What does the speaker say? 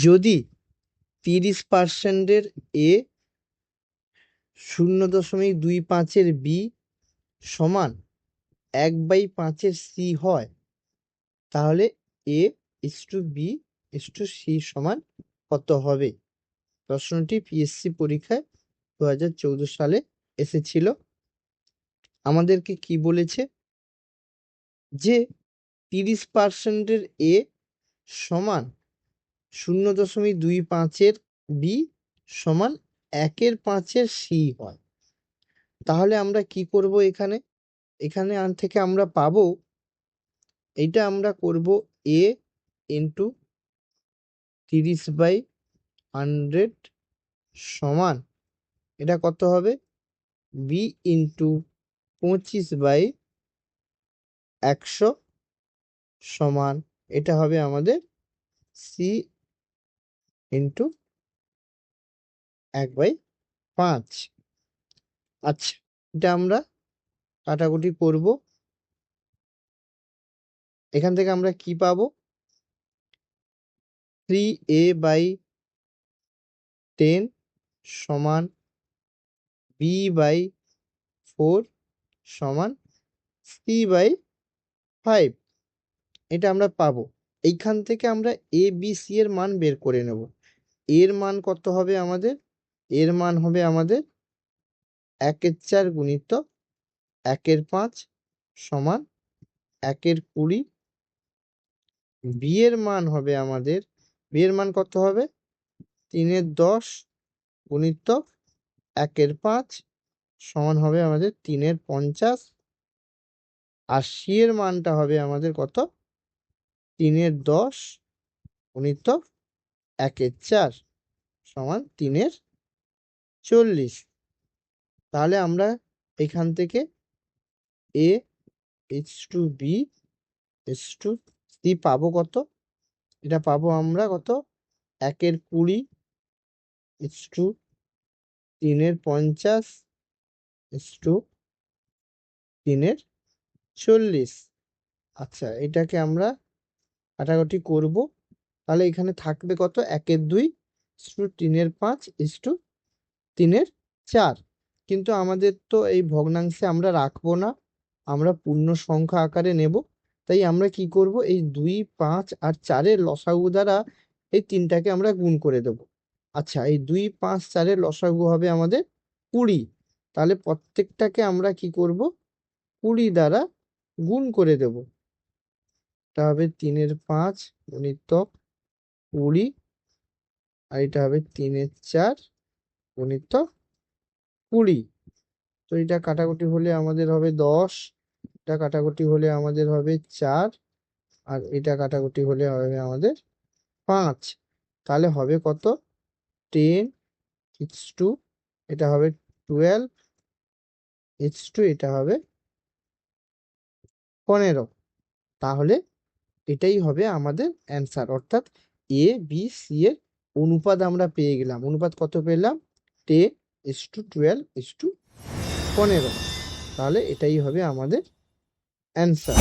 যদি তিরিশ পার্সেন্টের এ শূন্য দশমিক দুই পাঁচের বি সমান এক বাই পাঁচের সি হয়, তাহলে A is to B is to C সমান কত হবে? প্রশ্নটি পিএসসি পরীক্ষায় দু হাজার চৌদ্দ সালে এসেছিল। আমাদেরকে কি বলেছে? যে তিরিশ পার্সেন্টের এ সমান শূন্য দশমিক দুই পাঁচের বি সমান একের পাঁচের সি হয়। তাহলে আমরা কি করব এখানে? এখানে আন থেকে আমরা পাবো, এইটা আমরা করব এ ইন্টু তিরিশ বাই হান্ড্রেড সমান, এটা কত হবে? বি ইন্টু পঁচিশ বাই একশো সমান, এটা হবে আমাদের সি ইন্টু এক বাই পাঁচ। আচ্ছা এটা আমরা কাটাকুটি করব। এখান থেকে আমরা কি পাবো? থ্রি এ বাই টেন সমান বি বাই ফোর সমান সি বাই ফাইভ এটা আমরা পাবো। এইখান থেকে আমরা এ বি সি এর মান বের করে নেব। এর মান কত হবে আমাদের? এর মান হবে আমাদের একের চার গুণিত একের পাঁচ সমান একের কুড়ি। বিয়ের মান হবে আমাদের বিয়ের মান কত হবে? তিনের দশ গুণিত একের পাঁচ সমান হবে আমাদের তিনের পঞ্চাশ। আর সি এর মানটা হবে আমাদের কত? তিনের দশ গুণিত একের চার সমান তিনের চল্লিশ। তাহলে আমরা এখান থেকে A is to B is to C পাবো কত? এটা পাবো আমরা কত? একের কুড়ি এইচ টু তিনের পঞ্চাশ এইচ টু তিনের চল্লিশ। আচ্ছা এটাকে আমরা কাটাকাটি করব। তাহলে এখানে থাকবে কত? একের দুই ইস টু তিনের পাঁচ ইস টু তিনের চার। কিন্তু আমাদের তো এই ভগ্নাংশে আমরা রাখব না, আমরা পূর্ণ সংখ্যা আকারে নেব। তাই আমরা কি করব? এই দুই, পাঁচ আর চারের লসাগু দ্বারা এই তিনটাকে আমরা গুণ করে দেব। আচ্ছা এই দুই, পাঁচ, চারের লসাগু হবে আমাদের কুড়ি। তাহলে প্রত্যেকটাকে আমরা কি করব? কুড়ি দ্বারা গুণ করে দেব। এটা হবে তিনের পাঁচ গুণিত কুড়ি, আর এটা হবে তিনের চার গুণিত কুড়ি। তো এটা কাটাকুটি হলে আমাদের হবে দশ, এটা কাটাকুটি হলে আমাদের হবে চার, আর এটা কাটাকুটি হলে হবে আমাদের পাঁচ। তাহলে হবে কত? টেন ইটস টু, এটা হবে টুয়েলভ ইটস টু, এটা হবে পনেরো। তাহলে এটাই হবে আমাদের অ্যান্সার, অর্থাৎ এ বি সি এর অনুপাত আমরা পেয়ে গেলাম। অনুপাত কত পেলাম? Ten is to twelve is to পনেরো। তাহলে এটাই হবে আমাদের অ্যান্সার